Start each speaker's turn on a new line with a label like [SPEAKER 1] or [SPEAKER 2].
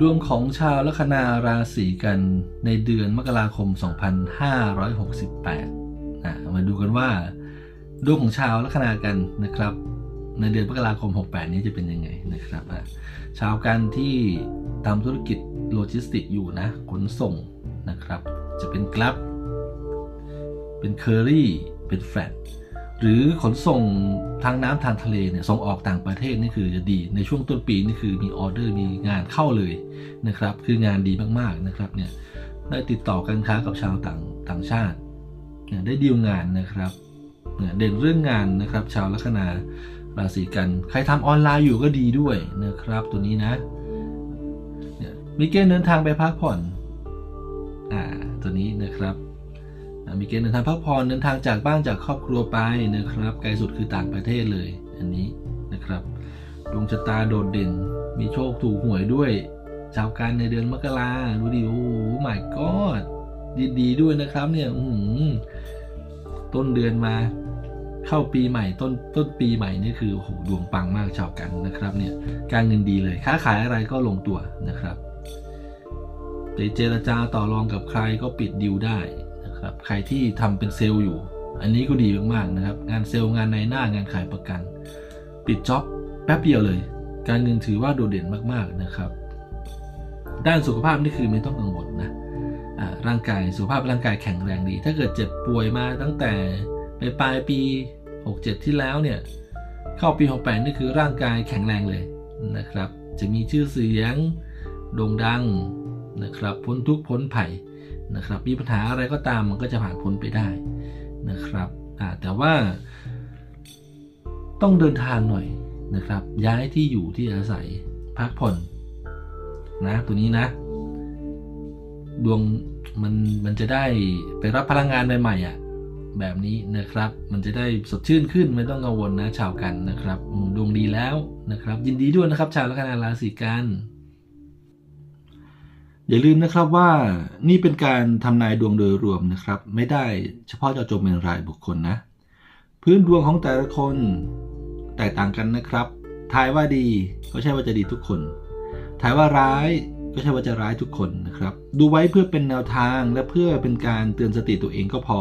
[SPEAKER 1] ดวงของชาวลัคนาราศีกันในเดือนมกราคม 2568นะมาดูกันว่า ดวงของชาวลัคนากันนะครับ ในเดือนมกราคม 68 นี้จะเป็นยังไงนะครับชาวกันที่ทำธุรกิจโลจิสติกอยู่นะ ขนส่งนะครับ จะเป็นกราฟเป็นเคอรี่ เป็นแฟลต หรือขนส่งทางน้ำทางทะเลเนี่ยส่งออกต่างประเทศนี่คือจะดีในช่วงต้นปีนี่คือมีออเดอร์มีงานเข้าเลยนะครับคืองานดีมากๆนะครับเนี่ยได้ติดต่อการค้ากับชาวต่างต่างชาติเนี่ยได้ดีลงานนะครับเนี่ยเด่นเรื่องงานนะครับชาวลัคนาราศีกัน ใครทำออนไลน์อยู่ก็ดีด้วยนะครับตัวนี้นะเนี่ยมีเกณฑ์เดินทางไปพักผ่อนอ่าตัวนี้นะครับ มีเกณฑ์เดินทางพักผ่อนเดินทางจากบ้านจากครอบครัวไปนะครับไกลสุดคือต่างประเทศเลย อันนี้นะครับดวงชะตาโดดเด่น มีโชคถูกหวยด้วยชาวการในเดือนมกราดูดิโอ้ห my god ดีดีๆด้วยนะครับ เนี่ยอื้อหือต้นเดือนมา เข้าปีใหม่ต้นต้นปีใหม่นี่คือโอ้โหดวงปังมากชาวกันนะครับ เนี่ย การเงินดีเลยค้าขายอะไรก็ลงตัวนะครับไปเจรจาต่อรองกับใครก็ปิดดีลได้ ครับใครที่ทำเป็นเซลล์อยู่ อันนี้ก็ดีมากๆนะครับ งานเซลล์งานในหน้างานขายประกัน ปิดจ็อบแป๊บเดียวเลย การเงินถือว่าโดดเด่นมากๆนะครับ ด้านสุขภาพนี่คือไม่ต้องกังวลนะร่างกายสุขภาพร่างกายแข็งแรงดี ถ้าเกิดเจ็บป่วยมาตั้งแต่ไปปลายปี 67 ที่แล้วเนี่ยเข้าปี 68 นี่คือร่างกายแข็งแรงเลยนะครับ จะมีชื่อเสียงโด่งดังนะครับพ้นทุกพ้นภัย นะครับ มีปัญหาอะไรก็ตามมันก็จะผ่านพ้นไปได้นะครับแต่ว่าต้องเดินทางหน่อยนะครับ ย้ายที่อยู่ที่อาศัยพักผ่อนนะตัวนี้นะ ดวงมันมันจะได้ไปรับพลังงานใหม่ๆอะแบบนี้นะครับ มันจะได้สดชื่นขึ้นไม่ต้องกังวลนะชาวกันนะครับดวงดีแล้วนะครับ ยินดีด้วยนะครับ ชาวลัคนาราศีกัน อย่าลืมนะครับว่านี่เป็นการทำนายดวงโดยรวมนะครับ ไม่ได้เฉพาะเจาะจงเป็นรายบุคคลนะ พื้นดวงของแต่ละคนแตกต่างกันนะครับ ทายว่าดีก็ใช่ว่าจะดีทุกคน ทายว่าร้ายก็ใช่ว่าจะร้ายทุกคนนะครับ ดูไว้เพื่อเป็นแนวทางและเพื่อเป็นการเตือนสติตัวเองก็พอ